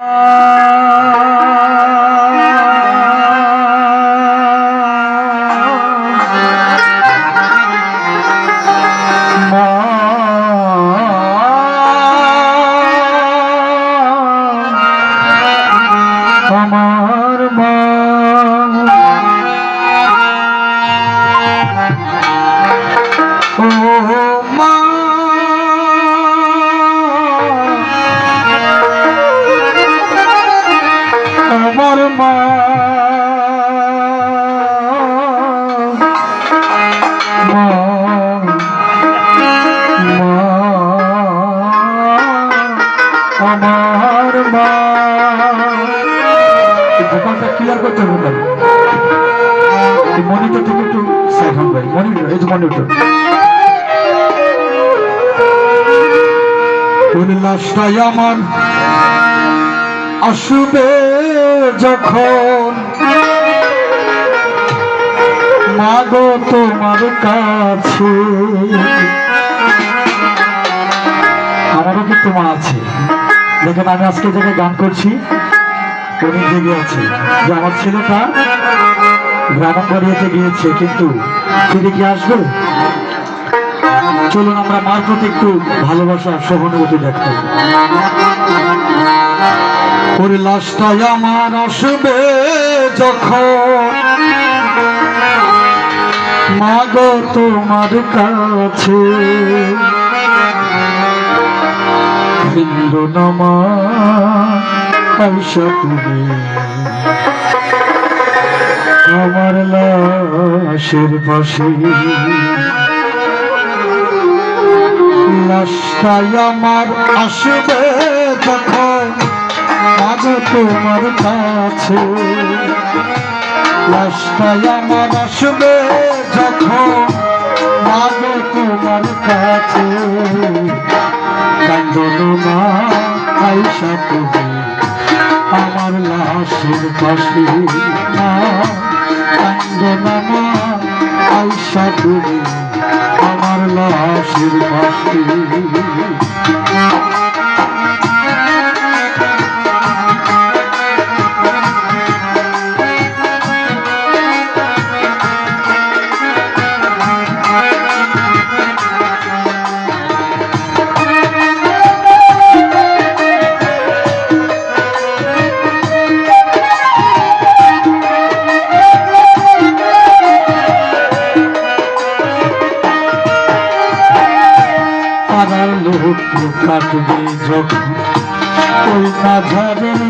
আমার আমার ভোকালটা ক্লিয়ার করতে হবে একটু সাইড এই যে আমার। আসবে যখন। মাগো তোমার কাছে। আমারও কিন্তু মা আছে? দেখেন আমি আজকে জায়গায় গান করছি। উনি জেগে আছে। যে আমার ছেলেটা গ্রামাঙ্গরিয়াতে গিয়েছে, কিন্তু ফিরে কি আসবে? চলুন আমরা মার প্রতি একটু ভালোবাসা, সহানুভূতি দেখতে ওর লাশটাই আমার আসবে যখন। মাগো তোমার কাছে। হিন্দু নমা আইসা তুমি। আমার লাশের পাশে। লাশটাই আমার আসবে যখন আগে তোমার কাছে। লাশটাই আমার আসবে যখন আগে তোমার কাছে। কান্দন মা আইসা তুমি আমার লাশের পাশে মা লোক কাটবে যখন ওই মাঝারের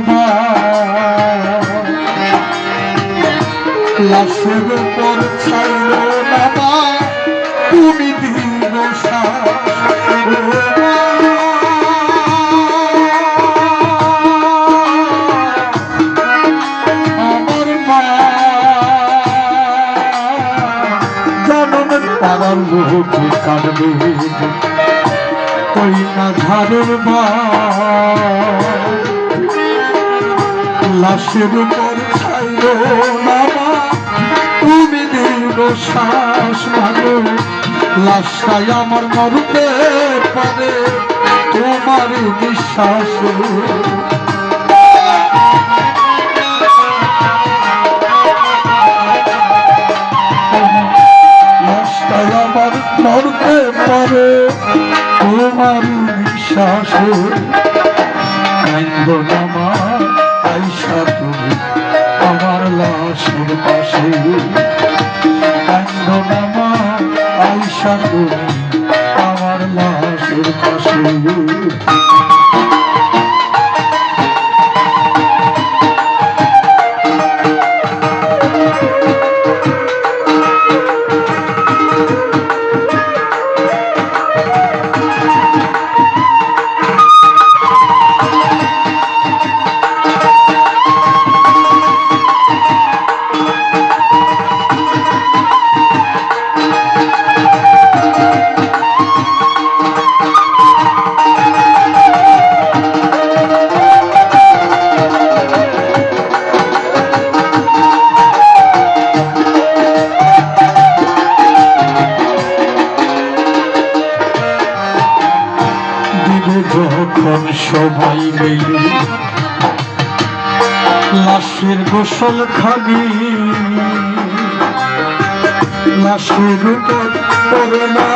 লাশের উপর ছাইল বাবা তুমি পাড়ার লোক কাটবে ওই না ঝাড়ের লাশের উপর ছাইল নামা তুমি দীর্ঘ শ্বাস মানো লাশটাই আমার মরতে পারে তোমার বিশ্বাস লাশটাই আমার মরতে বিশ্বাসে কান্দ নামা আইসা তুমি আমার লাশের পাশে। কান্দ নামা আইসা তুমি আমার লাশের পাশে। লাশের গোসল খাবি। লাশের উপর পরে না